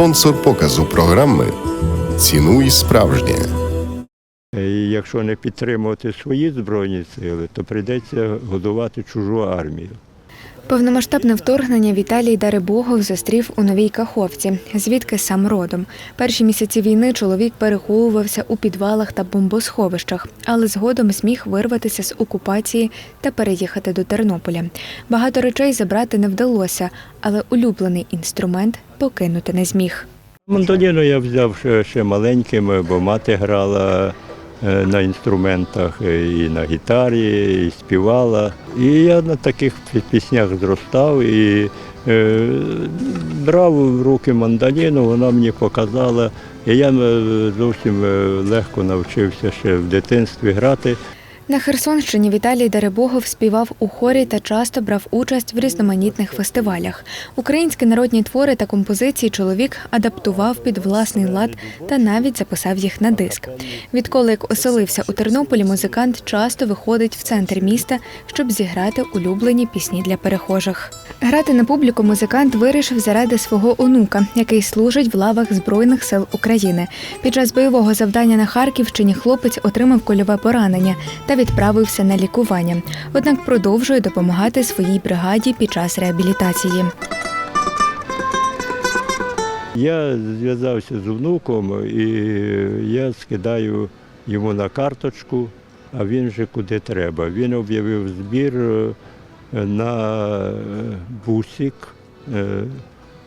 Спонсор показу програми Цінуй справжнє. І якщо не підтримувати свої збройні сили, то прийдеться годувати чужу армію. Повномасштабне вторгнення Віталій Дарибогов зустрів у Новій Каховці, звідки сам родом. Перші місяці війни чоловік переховувався у підвалах та бомбосховищах, але згодом зміг вирватися з окупації та переїхати до Тернополя. Багато речей забрати не вдалося, але улюблений інструмент покинути не зміг. Мандоліну я взяв ще, маленьким, бо мати грала на інструментах е, і на гітарі, і співала. І я на таких піснях зростав і е, брав в руки манданіну, вона мені показала. І я е, зовсім е, легко навчився ще в дитинстві грати. На Херсонщині Віталій Дарибогов співав у хорі та часто брав участь в різноманітних фестивалях. Українські народні твори та композиції чоловік адаптував під власний лад та навіть записав їх на диск. Відколи як оселився у Тернополі, музикант часто виходить в центр міста, щоб зіграти улюблені пісні для перехожих. Грати на публіку музикант вирішив заради свого онука, який служить в лавах Збройних сил України. Під час бойового завдання на Харківщині хлопець отримав кульове поранення та відправився на лікування. Однак продовжує допомагати своїй бригаді під час реабілітації. Я зв'язався з внуком і я скидаю йому на карточку, а він вже куди треба. Він об'явив збір е, на е, бусик, е,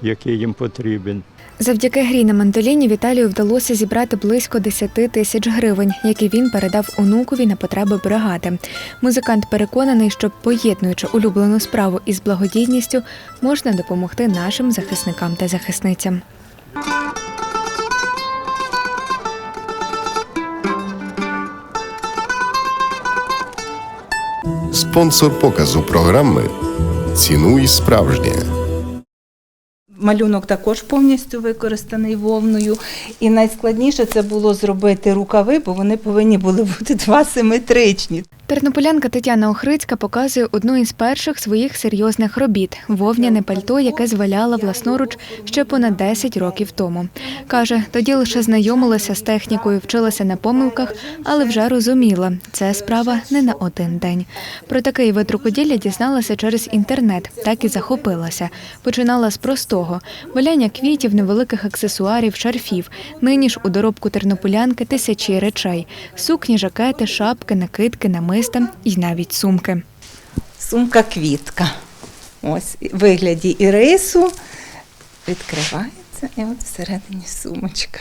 який їм потрібен. Завдяки грі на мандоліні Віталію вдалося зібрати близько 10 тисяч гривень, які він передав онукові на потреби бригади. Музикант переконаний, що поєднуючи улюблену справу із благодійністю, можна допомогти нашим захисникам та захисницям. Спонсор показу програми Цінуй справжнє. Малюнок також повністю використаний вовною. І найскладніше це було зробити рукави, бо вони повинні були бути два симетричні. Тернополянка Тетяна Охрицька показує одну із перших своїх серйозних робіт вовняне пальто, яке зваляла власноруч ще понад 10 років тому. Каже, тоді лише знайомилася з технікою, вчилася на помилках, але вже розуміла, це справа не на один день. Про такий вид рукоділля дізналася через інтернет, так і захопилася. Починала з простого валяння квітів, невеликих аксесуарів, шарфів. Нині ж у доробку тернополянки тисячі речей: сукні, жакети, шапки, накидки, намиста і навіть сумки. Сумка квітка. Ось вигляді ірису. Відкривається і от всередині сумочка.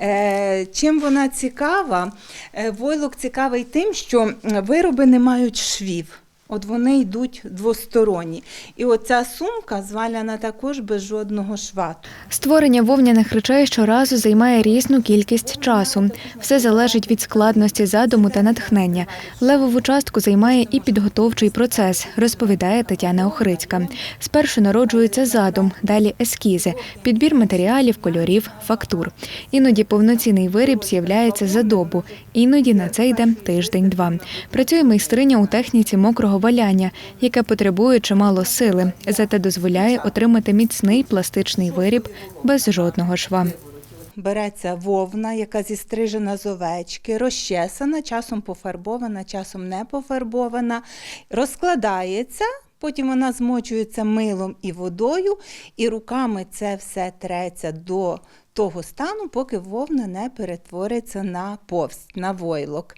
Е, чим вона цікава? Е, войлок цікавий тим, що вироби не мають швів. От вони йдуть двосторонні. І оця сумка зваляна також без жодного шва. Створення вовняних речей щоразу займає різну кількість часу. Все залежить від складності задуму та натхнення. Левову частку займає і підготовчий процес, розповідає Тетяна Охрицька. Спершу народжується задум, далі ескізи, підбір матеріалів, кольорів, фактур. Іноді повноцінний виріб з'являється за добу, іноді на це йде тиждень-два. Працює майстриня у техніці мокрого валяння, яке потребує чимало сили, зате дозволяє отримати міцний пластичний виріб без жодного шва. Береться вовна, яка зістрижена з овечки, розчесана, часом пофарбована, часом не пофарбована, розкладається. Потім вона змочується милом і водою, і руками це все треться до того стану, поки вовна не перетвориться на повсть, на войлок.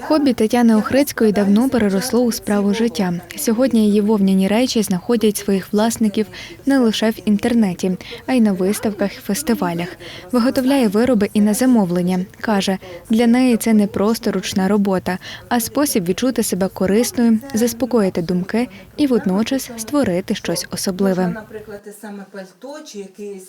Хобі Тетяни Охрицької давно переросло у справу життя. Сьогодні її вовняні речі знаходять своїх власників не лише в інтернеті, а й на виставках і фестивалях. Виготовляє вироби і на замовлення. Каже, для неї це не просто ручна робота, а спосіб відчути себе корисною, заспокоїти думки і водночас створити щось особливе. Наприклад, те саме пальто чи якийсь.